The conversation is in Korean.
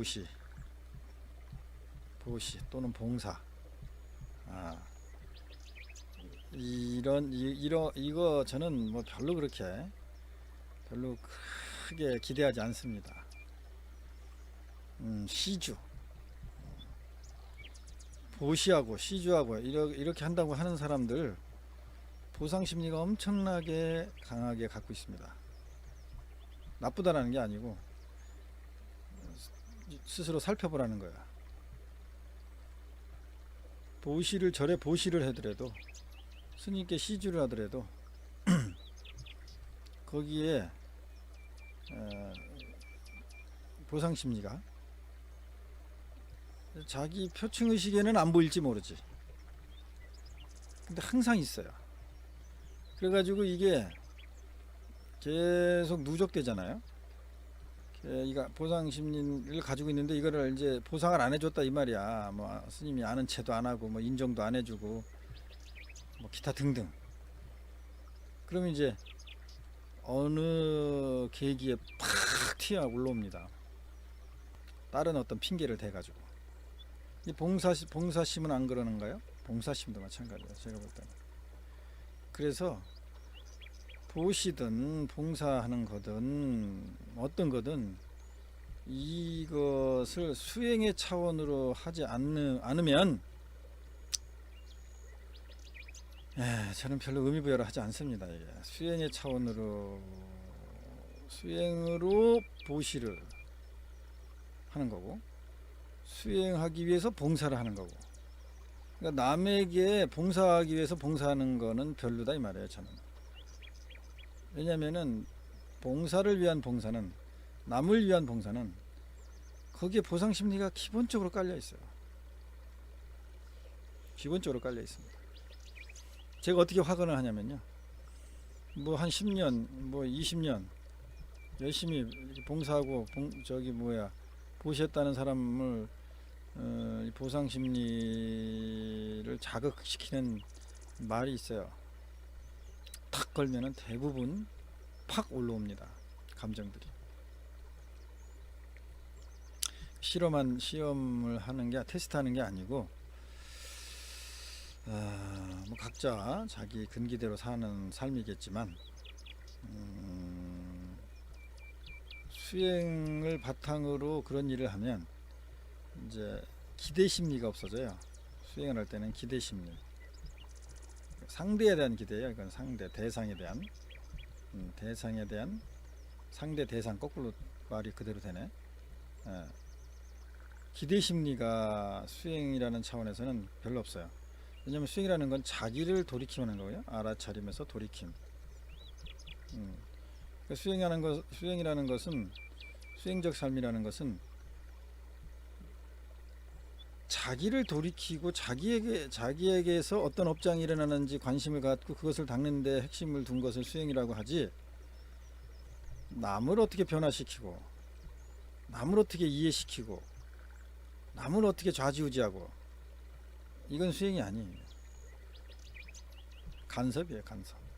보시, 보시 또는 봉사. 아, 이런 이, 이러 이거 저는 뭐 별로 그렇게 별로 크게 기대하지 않습니다. 음, 시주. 보시하고 시주하고 이렇게, 한다고 하는 사람들 보상 심리가 엄청나게 강하게 갖고 있습니다. 나쁘다라는 게 아니고 스스로 살펴보라는 거야. 보시를 절에 보시를 해더라도 스님께 시주를 하더라도 거기에 어, 보상 심리가 자기 표층 의식에는 안 보일지 모르지. 근데 항상 있어요. 그래가지고 이게 계속 누적되잖아요. 예, 이가 보상 심리를 가지고 있는데 이거를 이제 보상을 안 해줬다 이 말이야. 뭐 스님이 아는 체도 안 하고 뭐 인정도 안 해주고 뭐 기타 등등. 그러면 이제 어느 계기에 팍 튀어 올라옵니다. 다른 어떤 핑계를 대가지고 이 봉사 봉사심은 안 그러는가요? 봉사심도 마찬가지예요. 제가 볼 때는. 그래서 보시든 봉사하는 거든 어떤 거든 이것을 수행의 차원으로 하지 않는, 않으면 에, 저는 별로 의미부여를 하지 않습니다. 이게. 수행의 차원으로 수행으로 보시를 하는 거고 수행하기 위해서 봉사를 하는 거고 그러니까 남에게 봉사하기 위해서 봉사하는 거는 별로다 이 말이에요 저는 왜냐면은 봉사를 위한 봉사는 남을 위한 봉사는 거기에 보상 심리가 기본적으로 깔려 있어요. 기본적으로 깔려 있습니다. 제가 어떻게 확언을 하냐면요. 뭐 한 10년 뭐 20년 열심히 이렇게 봉사하고 봉, 저기 뭐야 보셨다는 사람을 어, 이 보상 심리를 자극시키는 말이 있어요. 탁 걸면은 대부분 팍 올라옵니다. 감정들이. 실험한 시험을 하는 게 테스트하는 게 아니고 아, 뭐 각자 자기 근기대로 사는 삶이겠지만 음, 수행을 바탕으로 그런 일을 하면 이제 기대 심리가 없어져요. 수행을 할 때는 기대 심리. 상대에 대한 기대예요. 이건 상대 대상에 대한 음, 대상에 대한 상대 대상 거꾸로 말이 그대로 되네. 예. 기대 심리가 수행이라는 차원에서는 별로 없어요. 왜냐하면 수행이라는 건 자기를 돌이키는 거예요. 알아차림에서 돌이킴. 음. 그러니까 수행하는 것, 수행이라는 것은 수행적 삶이라는 것은 자기를 돌이키고 자기에게 자기에게서 어떤 업장이 일어나는지 관심을 갖고 그것을 닦는데 핵심을 둔 것을 수행이라고 하지. 남을 어떻게 변화시키고 남을 어떻게 이해시키고 남을 어떻게 좌지우지하고 이건 수행이 아니에요. 간섭이에요, 간섭.